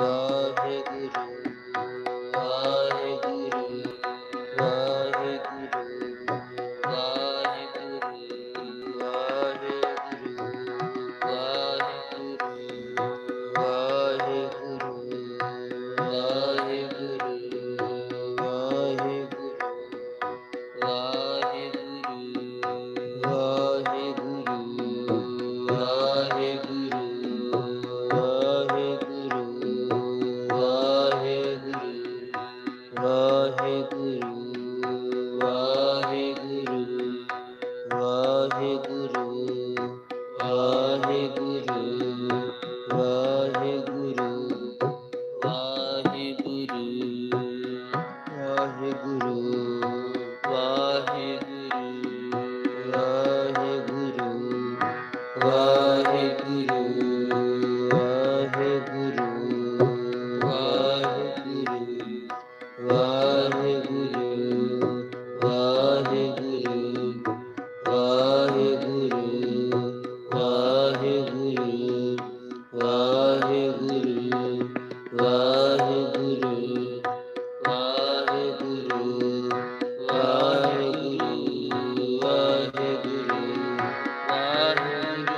ਵਾਹਿਗੁਰੂ ਵਾਹਿਗੁਰੂ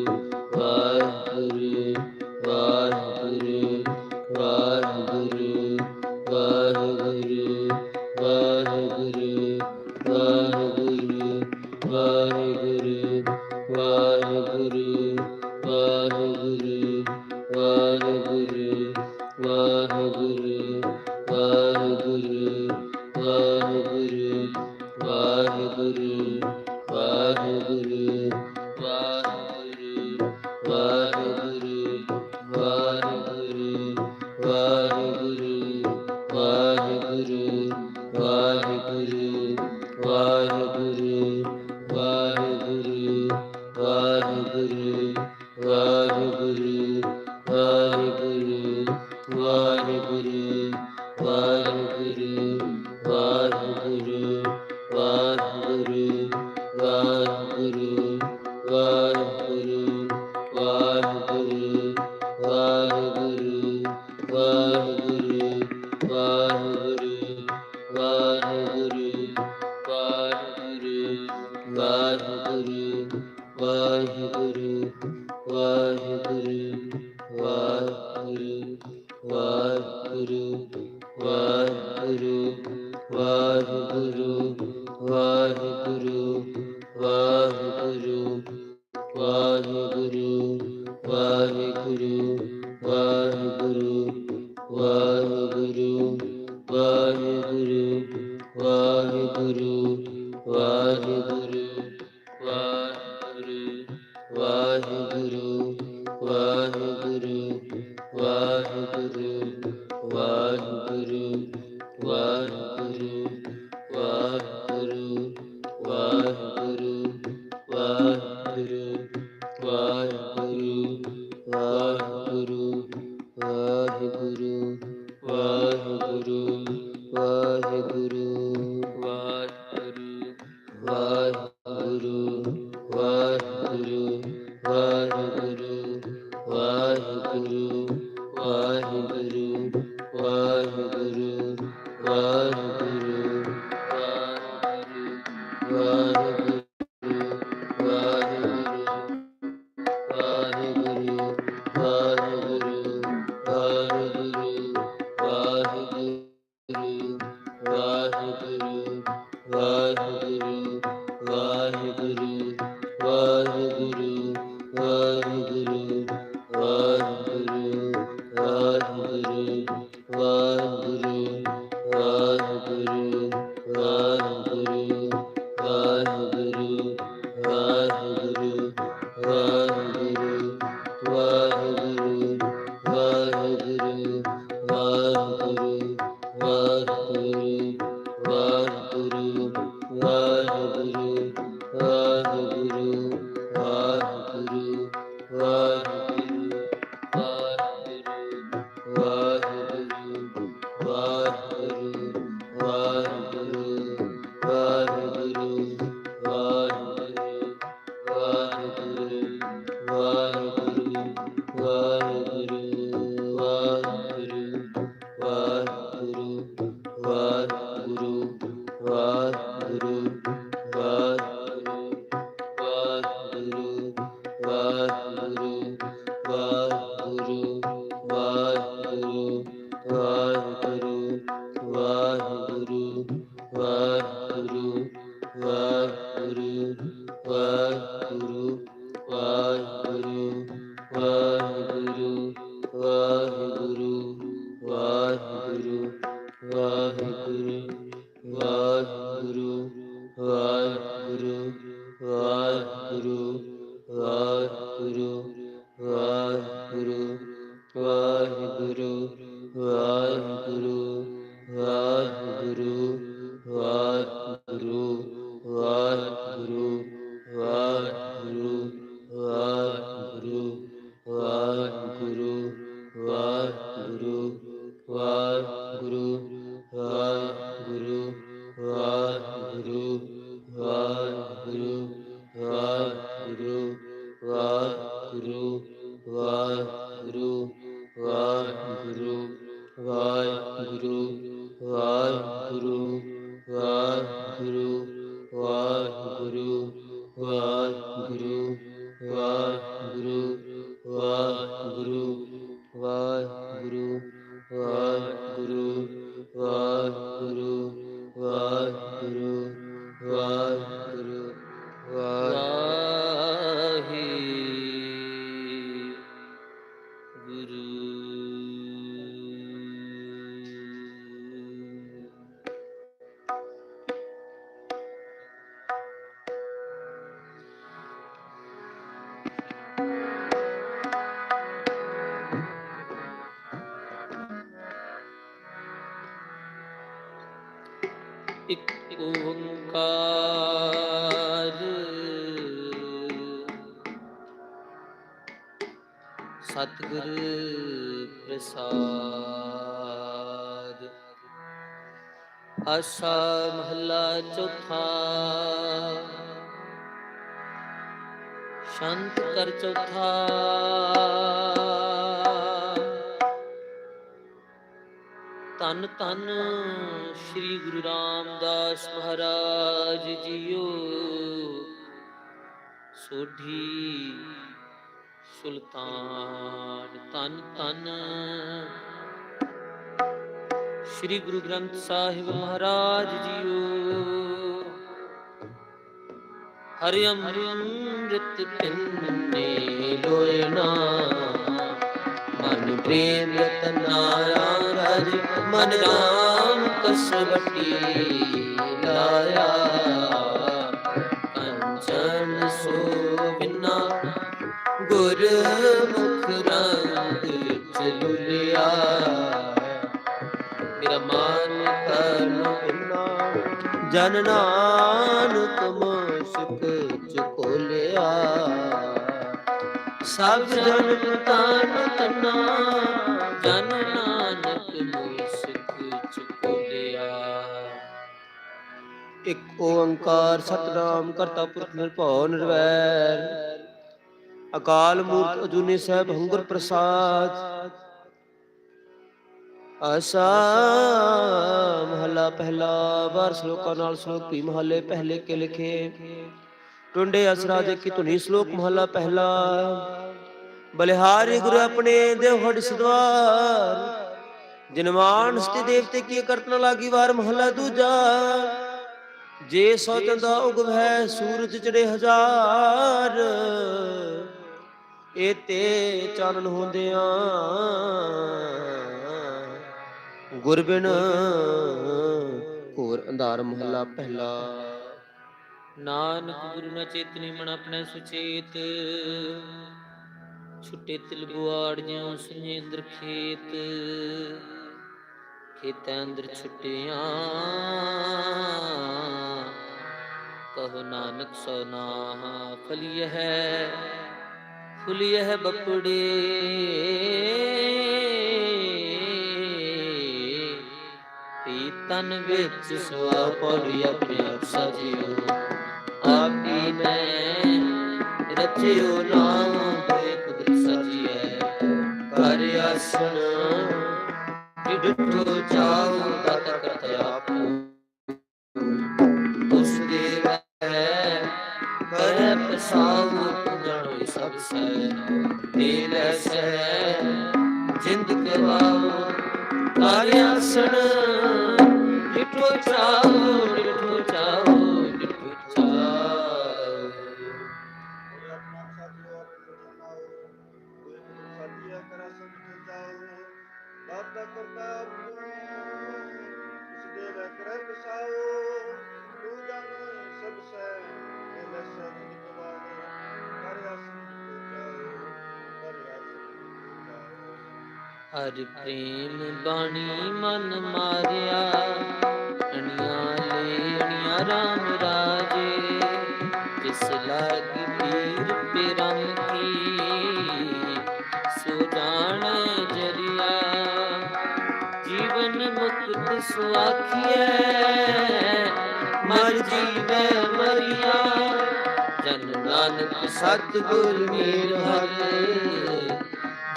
ਇਕ ਓੰਕਾਰ। ਸਤਿਗੁਰ ਪ੍ਰਸਾਦ। ਆਸਾ ਮਹਲਾ ਚੌਥਾ। ਸ਼ੰਤ ਕਰ ਚੌਥਾ। ਤਨ ਤਨ ਸ੍ਰੀ ਗੁਰੂ ਰਾਮਦਾਸ ਮਹਾਰਾਜ ਜੀਓ। ਸੋਢੀ ਸੁਲਤਾਨ ਤਨ ਤਨ ਸ੍ਰੀ ਗੁਰੂ ਗ੍ਰੰਥ ਸਾਹਿਬ ਮਹਾਰਾਜ ਜੀਓ। ਹਰਿ ਅੰਮ੍ਰਿਤ ਪਿੰਨੇ ਲੋਇਨਾ ਪ੍ਰੇਮ ਰਤਨਾਇਆ ਰਜ ਮਨ ਰਾਮ ਕਸਵਟੀ ਲਾਇਆ। ਕੰਚਨ ਸੋਵਿਨਾ ਗੁਰ ਮੁਖ ਰੰਗ ਚਲੁਲਿਆ ਮੇਰਾ ਮਨ ਕਰਨ ਬਿਨਾ, ਜਨ ਨਾਨਕ ਮੁਸ਼ਕ ਚੁਕੋਲਿਆ ਸਭ ਜਨ ਤਨ ਤਨਾ, ਜਨ ਨਾਨਕ ਮੁਸਕ ਚੁਕੋਲਿਆ। ਇੱਕ ਓੰਕਾਰ ਸਤਨਾਮ ਕਰਤਾ ਪੁਰਖ ਨਿਰਭਉ ਨਿਰਵੈਰ। ਅਕਾਲ ਮੂਰਤ ਅਜੂਨੀ ਸਾਹਿਬ ਹੰਗੁਰ ਪ੍ਰਸਾਦ। ਆਸਾ ਮਹਲਾ ਪਹਿਲਾ ਵਾਰ ਸ਼ਲੋਕਾਂ ਨਾਲ ਸ਼ਲੋਕ ਵੀ ਮਹਲੇ ਪਹਿਲੇ ਕੇ ਲਿਖੇ। ਟੁੰਡੇ ਅਸਰਾ ਦੇ ਕੀ ਧੁਨੀ ਸ਼ਲੋਕ ਮਹਲਾ ਪਹਿਲਾ। ਬਲਿਹਾਰੀ ਗੁਰੂ ਆਪਣੇ ਦੇਵ ਹੜ ਸਦਵਾਰ। ਜਨਮਾਨ ਸਤੇ ਦੇਵਤੇ ਕੀ ਕਰਤਨ ਲਾਗੀ ਵਾਰ ਮਹਲਾ ਦੂਜਾ। ਜੇ ਸੋ ਚੰਦਾ ਉਗਵ ਹੈ ਸੂਰਜ ਚੜੇ ਹਜ਼ਾਰ। ਇਹ ਤੇ ਚਾਨਣ ਹੁੰਦਿਆਂ ਗੁਰ ਬਿਨ ਘੋਰ ਅੰਧਾਰ ਮਹੱਲਾ ਪਹਿਲਾ। ਨਾਨਕ ਗੁਰੂ ਨ ਚੇਤਨੀ ਮਨ ਆਪਣੇ ਸੁਚੇਤ। ਛੁੱਟੇ ਤਿਲ ਬੁਆੜ ਜਿਉ ਸੁਨੇਂਦਰ ਖੇਤ, ਖੇਤਾਂ ਅੰਦਰ ਛੁੱਟਿਆਂ। ਕਹੋ ਨਾਨਕ ਸੋ ਨਾਹ ਫਲਿയ ਹੈ ਫੁਲਿയ ਹੈ ਬਪੜੇ। ਪੀ ਤਨ ਵਿੱਚ ਸਵਾ ਪੜੀ ਆਪਣੇ ਆਪ ਸਾਜਿਓ ਆਪੀ ਮੈਂ ਰਚਿਓ ਨਾਮ ਦੇ ਕਰ ਆਸਣ ਡਿਠੋ ਚਾਉ ਤਤ ਕਰਤ ਆਪ। ਉਸ ਦੇ ਵੈ ਕਰ ਪਸਾਉ ਤੂੰ ਜਾਣੋ ਸਭ ਸੈ ਦੇ ਲੈਸੈ ਜਿੰਦ ਗਵਾਉ ਕਰ ਹਰ ਪ੍ਰੇਮ ਬਾਣੀ ਮਨ ਮਾਰਿਆ। ਅਣੀਆਂ ਲੈ ਅਣੀਆਂ ਰਾਮ ਰਾਜੇ। ਜਿਸ ਲਾਗ ਪੀਰ ਪਿਰਮ ਕੀ। ਸੋ ਜਾਣ ਜਰੀਆ। ਜੀਵਨ ਮੁਕਤ ਸੁਆਖੀਐ ਮਰ ਜੀਵੈ ਮਰੀਆ। ਜਨ ਨਾਨਕ ਸਤਿਗੁਰ ਮੇਰ ਹਰਿ।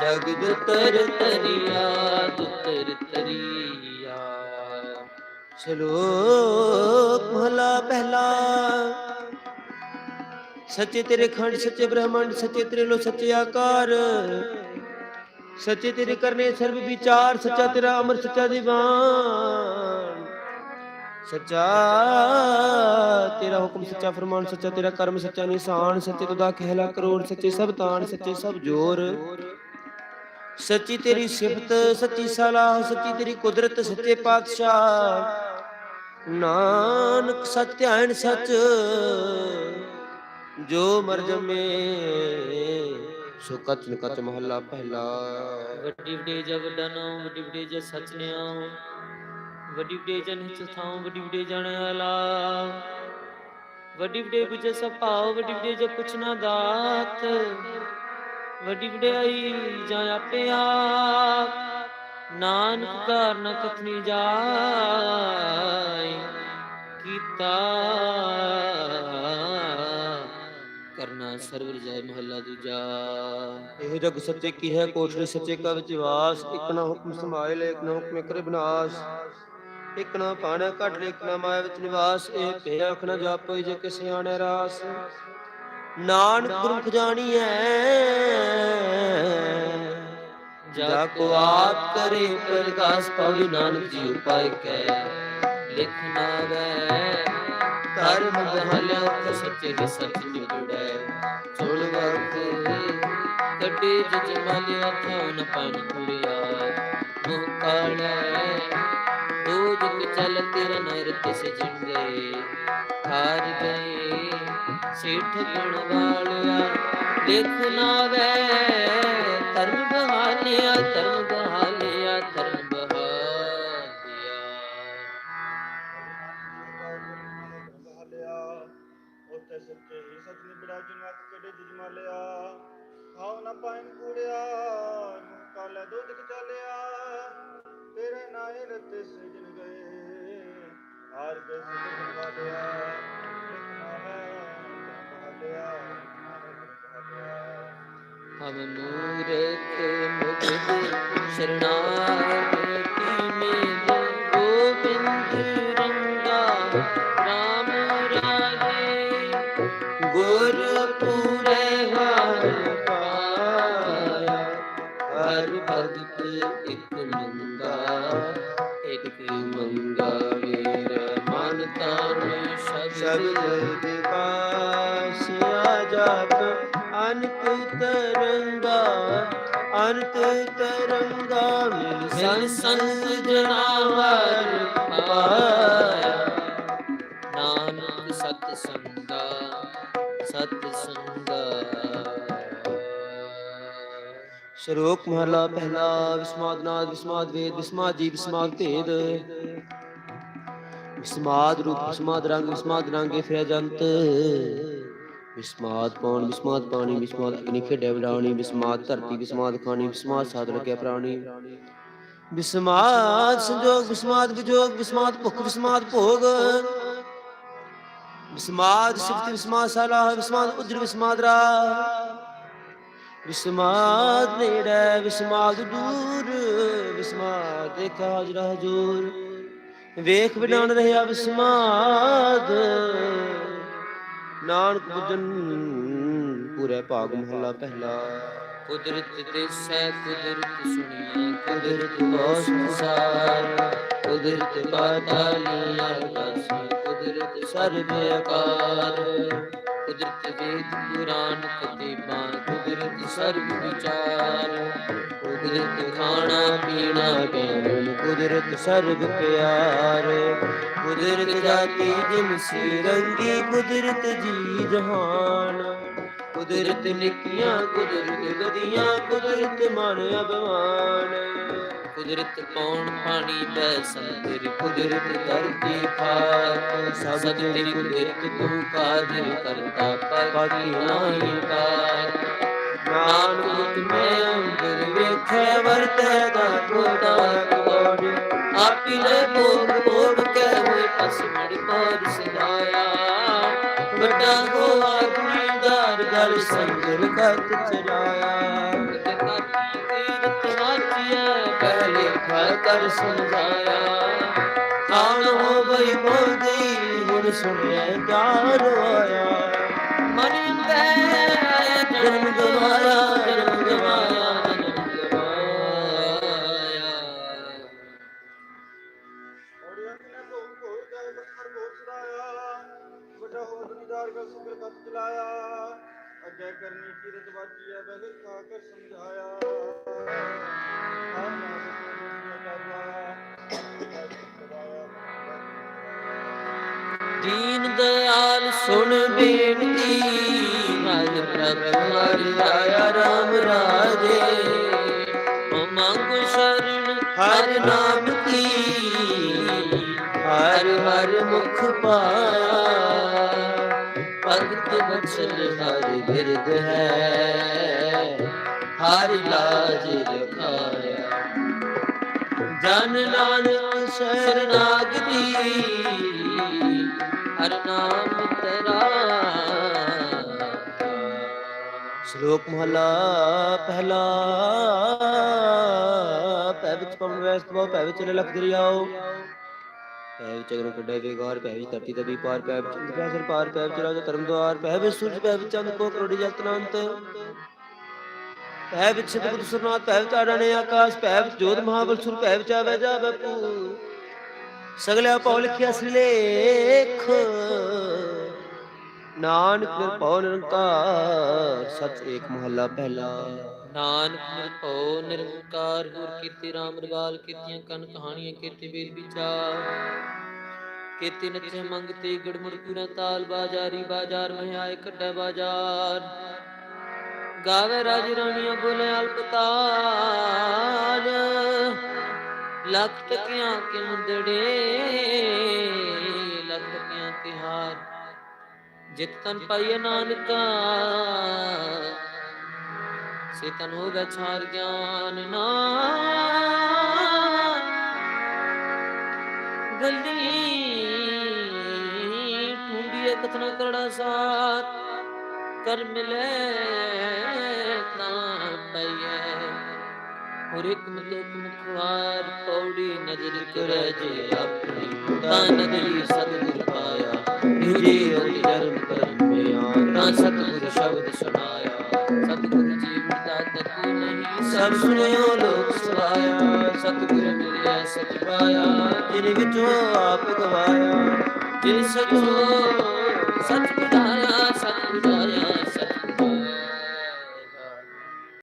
ਜਗ ਦੁਤਰ ਦੁਤਰ ਤਰੀਆ ਸ਼ਲੋਕ ਮਹਲਾ ਪਹਿਲਾ। ਸੱਚੇ ਤੇਰੇ ਖੰਡ, ਸੱਚੇ ਬ੍ਰਹਮੰਡ, ਸੱਚੇ ਤੇਰੇ ਲੋ ਸੱਚੇ ਆਕਾਰ। ਸੱਚੇ ਤੇਰੇ ਕਰਨੇ ਸਰਬ ਵਿਚਾਰ, ਸੱਚਾ ਤੇਰਾ ਅਮਰ, ਸੱਚਾ ਦੀਵਾਨ। ਸੱਚਾ ਤੇਰਾ ਹੁਕਮ, ਸੱਚਾ ਫਰਮਾਨ, ਸੱਚਾ ਤੇਰਾ ਕਰਮ, ਸੱਚਾ ਨਿਸ਼ਾਨ, ਸੱਚੇ ਤੁਦਾ ਖਹਿਲਾ ਕਰੋੜ, ਸੱਚੇ ਸਭ ਤਾਣ, ਸੱਚੇ ਸਭ ਜੋਰ। ਸੱਚੀ ਤੇਰੀ ਸਿਫਤ, ਸੱਚੀ ਸਲਾਹ, ਸੱਚੀ ਤੇਰੀ ਕੁਦਰਤ, ਸੱਚੇ ਪਾਤਸ਼ਾਹ। ਨਾਨਕ ਸੱਚ ਧਿਆਨ ਸੱਚ, ਜੋ ਮਰ ਜਮੇ, ਸੋ ਕਤਨ ਕਤ ਮਹੱਲਾ ਪਹਿਲਾ। ਵੱਡੀ ਵਡੇ ਜਬ ਡਨੋ ਵੱਡੀ ਵੱਡੇ ਜ ਸਚਨਿਓ ਵੱਡੀ ਵਡੇ ਜਨ ਹਿਤ ਵੱਡੀ ਵਡੇ ਜਣ ਆਲਾ ਵੱਡੀ ਵਡੇ ਬੁਝ ਸਭਾਉ, ਵੱਡੀ ਵਡੇ ਜ ਕੁਛ ਨਾ ਦਾਤ ਵੱਡੀ ਵਡਿਆਈ ਜਾਂ ਆਪੇ ਆਪ। ਨਾਨਕ ਘਰ ਨ ਕਥਨੀ ਜਾਏ ਕੀਤਾ ਕਰਨਾ ਸਰਵਰ ਜੈ ਮਹੱਲਾ ਦੂਜਾ। ਇਹ ਜਗ ਸੱਚੇ ਕੀ ਹੈ ਕੋਠੜੀ ਸੱਚੇ ਕਾ ਵਿੱਚ ਵਾਸ, ਇਕ ਨਾ ਹੁਕਮ ਸਮਾਇ ਇਕ ਨਾ ਹੁਕਮ ਕਰੇ ਬਿਨਾਸ਼। ਇਕ ਨਾ ਪਾਣਾ ਘਟ ਇਕ ਨਾ ਮਾਇਆ ਵਿੱਚ ਨਿਵਾਸ, ਇਹ ਭੇ ਨਾ ਜਾਪਈ ਜੇ ਕਿਸੇ ਆਣੇ ਰਾਸ। ਨਾਨਕ ਗੁਰੂ ਖਜ਼ਾਨੀਐ। ਜਾ ਕੋ ਆਪ ਕਰੇ ਪ੍ਰਕਾਸ਼ ਪਉ ਨਾਨਕ ਜੀ ਉਪਾਇ ਕੈ। ਲਿਖ ਨਾਵੈ, ਧਰਮ ਬਹਲਿਆ ਸੱਚੇ ਦੇ ਸੱਚ ਨਿਕੜੈ ਚੋੜ ਵਰਤ ਕੱਢੇ ਜਿਜ ਮਲਿਆ ਥਾਉ ਨ ਪਨ ਕੁੜਿਆ ਮੋਹ ਕਾੜੈ ਦੋ ਜਗ ਚਲ ਤੇਰਾ ਨਰ ਤਿਸ ਜਿਣ ਗਏ ਹਾਰ ਗਏ ਸੇਠ ਗੁਣ ਵਾਲਿਆ। ਲਿਖ ਨਾਵੈ ਧਰਮ ਬਹਾਲਿਆ ਧਰਮ ਬਹਾਲਿਆ ਧਰਮ ਬਹਾਲਿਆ। ਹਲਿਆ ਉੱਤੇ ਸੱਚੇ ਹੀ ਸੱਚ ਨਿਬੜਾ ਜਨਮਤ ਕੜੇ ਜਜਮਾਲਿਆ ਖਾਉ ਨਾ ਪਾਇਨ ਕੂੜਿਆ, ਮੂੰਹ ਕਾਲੇ ਦੁੱਧ ਚਾਲਿਆ ਤੇਰੇ ਨਾਏ ਰਤੇ ਸਜਣ ਗਏ। ਹਾਰ ਗਏ ਸਿੱਧ ਵਾਲਿਆ ਲਿਖਣਾ ਹੈ ਹਲਿਆ ਹਮ ਮੂਰਖ ਮੁਗਧ ਸ਼ਰਣਾਗਤੀ ਜਪ ਅਨੰਤ ਤਰੰਗਾ ਅਨੰਤ ਤਰੰਗਾ ਮਿਲ ਸੰਤ ਜਨਾਵਰ ਪਾਇਆ। ਨਾਨਕ ਸਤ ਸੰਗਾ ਸਤ ਸੰਗਾ। ਸ਼ਲੋਕ ਮਹਲਾ ਪਹਿਲਾ ਵਿਸਮਾਦ ਨਾਦ ਵਿਸਮਾਦ ਵੇਦ ਵਿਸਮਾਦ ਜੀ ਵਿਸਮਾਦ ਭੇਦ। ਵਿਸਮਾਦ ਰੂਪ ਵਿਸਮਾਦ ਰੰਗ ਵਿਸਮਾਦ ਰੰਗੇ ਫਿਰਿਆ ਜੰਤ ਵਿਸਮਾਦ ਪੌਣ ਵਿਸਮਾਦ ਪਾਣੀ ਵਿਸਮਾਦ ਅਗਨੀ ਖੇਡੇ ਬਲਾਉਣੀ ਵਿਸਮਾਦ ਧਰਤੀ ਵਿਸਮਾਦ ਖਾਣੀ ਵਿਸਮਾਦ ਸਾਧ ਲੱਗਿਆ ਪ੍ਰਾਣੀ। ਵਿਸਮਾਦ ਸੰਜੋਗ ਵਿਸਮਾਦ ਵਿਜੋਗ ਵਿਸਮਾਦ ਭੁਖ ਵਿਸਮਾਦ ਭੋਗ। ਵਿਸਮਾਦ ਸਿਫਤ ਵਿਸਮਾਦ ਸਲਾਹ ਵਿਸਮਾਦ ਉਜਰ ਵਿਸਮਾਦ ਰਾਹ। ਵਿਸਮਾਦ ਨੇੜੇ ਵਿਸਮਾਦ ਦੂਰ ਵਿਸਮਾਦ ਦੇਖ ਹਾਜ਼ਰ ਹਜੂਰ। ਵੇਖ ਬਿਨਾਨ ਰਹਿਆ ਵਿਸਮਾਦ ਨਾਨਕ ਬੁੱਝਨ ਪੂਰੇ ਭਾਗ ਮਹਲਾ ਪਹਿਲਾ। ਕੁਦਰਤ ਦਿਸੈ ਕੁਦਰਤ ਸੁਣੀਆ ਕੁਦਰਤ ਕੋ ਸੰਸਾਰ। ਕੁਦਰਤ ਪਾਤਾਲੀ ਆਕਾਸ ਕੁਦਰਤ ਸਰਬ ਆਕਾਰ। ਕੁਦਰਤ ਵੇਦ ਪੁਰਾਨ ਕਤੇਬਾਂ ਕੁਦਰਤ ਸਰਬ ਵਿਚਾਰ। ਕੁਦਰਤ ਖਾਣਾ ਪੀਣਾ ਗਿਆਨ ਕੁਦਰਤ ਸਰਬ ਪਿਆਰ। ਕੁਦਰਤ ਜਾਤੀ ਜਿਮਸੀ ਰੰਗੀ ਕੁਦਰਤ ਜੀ ਜਹਾਨ। ਕੁਦਰਤ ਨਿੱਕੀਆਂ, ਕੁਦਰਤ ਗਦੀਆਂ ਕੁਦਰਤ ਮਨ ਅਭਿਮਾਨ ਕੁਦਰਤ ਪੌਣ ਪਾਣੀ ਬੈ ਸੰਦਰ ਕੁਦਰਤ ਧਰਤੀ ਖਾਕ ਸਭ ਤੇਰੀ ਕੁਦਰਤ ਤੂੰ ਕਾਦਰ ਕਰਤਾ ਪਾਕੀ ਨਾਹੀ ਕਾਰ ਨਾਨਕ ਮੈਂ ਅੰਦਰ ਵੇਖੇ ਵਰਤੈ ਦਾ ਕੋਟਾ ਕੋੜ ਆਪੀ ਭੋਗ ਭੋਗ ਕੇ ਹੋਏ ਪਸਮੜ ਪਰ ਸਦਾਇਆ ਵੱਡਾ ਹੋਆ ਗੁਣੀਦਾਰ ਗਲ ਸੰਗਰ ਕਤ ਚਲਾਇਆ ਪਹਿਲੇ ਕਰ ਸਮਝਾਇਆ। ਕਾਣ ਹੋ ਗਈ ਬੰਦੀ ਹੁਣ ਸੁਣਿਆ ਕਿਆ ਰੋਇਆ ਮਨ ਅੰਦਰ ਜਨਮ ਗਵਾਇਆ ਹਰ ਪ੍ਰਭ ਹਰਿ ਰਾਮ ਰਾਜੇ ਮੰਗੋ ਸ਼ਰਨ ਹਰ ਨਾਮ ਕੀ ਹਰ ਹਰ ਮੁਖ ਪਾਇਆ ਭਗਤ ਬਚਨ ਹਰ ਬਿਰਦ ਹੈ ਹਰ ਲਾਜ ਰਖਾਇਆ ਜਨ ਨਾਨਕ ਸ਼ਰਨਾਗਤੀ ਹਰ ਨਾਮ ਤੇਰਾ ਸ਼ਲੋਕ ਮਹਲਾ ਪਹਿਲਾ ਪੈ ਵਿੱਚ ਪਵਨ ਵੈਸਤ ਬਹੁ ਪੈ ਵਿੱਚ ਲਖ ਦਰਿਆਓ ਪੈ ਵਿੱਚ ਅਗਨ ਕੱਢੇ ਵੇਗਾਰ ਪੈ ਵਿੱਚ ਧਰਤੀ ਤਬੀ ਪਾਰ ਪੈ ਵਿੱਚ ਇੰਦਰਾ ਸਰ ਪਾਰ ਪੈ ਵਿੱਚ ਰਾਜਾ ਧਰਮ ਦਵਾਰ ਪੈ ਵਿੱਚ ਸੂਰਜ ਪੈ ਵਿੱਚ ਚੰਦ ਕੋ ਕਰੋੜੀ ਜਲ ਪੈ ਵਿੱਚ ਸਤਿਗੁਰ ਸੁਰਨਾਥ ਪੈ ਵਿੱਚ ਆੜਾਣੇ ਆਕਾਸ਼ ਪੈ ਵਿੱਚ ਜੋਤ ਮਹਾਬਲ ਸੁਰ ਪੈ ਵਿੱਚ ਆਵੇ ਜਾਵੇ ਪੂ ਸਗਲਿਆ ਪਉ ਲਿਖਿਆ ਸਿਲੇਖ ਨਾਨਕ ਨਿਰਭਉ ਨਿਰੰਕਾਰ, ਸਚ ਏਕ ਮਹੱਲਾ ਪਹਿਲਾ। ਨਾਨਕ ਨਿਰਭਉ ਨਿਰੰਕਾਰ, ਗੁਰ ਕੀਤੇ ਰਾਮ ਰਵਾਲ ਕੀਤੀਆਂ ਕਨ ਕਹਾਣੀਆਂ ਕੀਤੇ ਵੇਦ ਵਿਚਾਰ। ਕੀਤੇ ਨਚੇ ਮੰਗਤੇ ਗੜਮੜ ਪੂਰਾ ਤਾਲ, ਬਾਜ਼ਾਰੀ ਬਾਜ਼ਾਰ ਮਹਿ ਆਏ ਬਾਜ਼ਾਰ। ਗਾਵੇ ਰਾਜ ਰਾਣੀਆਂ ਬੋਲੇ ਅਲਪਤਾਰ ਲੱਖ ਟਕਿਆਂ ਕੇ ਮੁੰਦੜੇ ਜਿਤ ਤਨ ਪਾਈਏ ਨਾਨਕਾ ਸੇ ਤਨ ਹੋਵੇ ਛਾਰ ਗਿਆਨ ਨਾਮ ਗਲੀ ਟੁੰਡੀਏ ਕਥਨਾ ਕਰੜਾ ਸਾਥ ਕਰ ਮਿਲੇ ਤਾਂ ਪਈਏ। ਹੋਰ ਇੱਕ ਮਤੋਕ ਮੁਖਵਾਰ, ਪੌੜੀ ਨਜ਼ਰ ਕਰੇ ਜੇ ਆਪਣੀ ਤਾਂ ਨਦਰੀ ਸਤਿਗੁਰ ਪਾਇਆ ਨਿਜੀ ਅਤਿ ਜਨਮ ਕਰਮ ਮਿਆ ਤਾਂ ਸਤਿਗੁਰ ਸ਼ਬਦ ਸੁਣਾਇਆ ਸਤਿਗੁਰ ਜੀ ਮਿਟਾ ਤਕ ਨਹੀਂ ਸਭ ਸੁਣਿਓ ਲੋਕ ਸਵਾਇਆ ਸਤਿਗੁਰ ਮਿਲਿਆ ਸਚ ਪਾਇਆ ਜਿਨ ਵਿੱਚੋਂ ਆਪ ਗਵਾਇਆ ਜਿਨ ਸਚੋ ਸਚ ਬੁਝਾਇਆ ਸਚ ਬੁਝਾਇਆ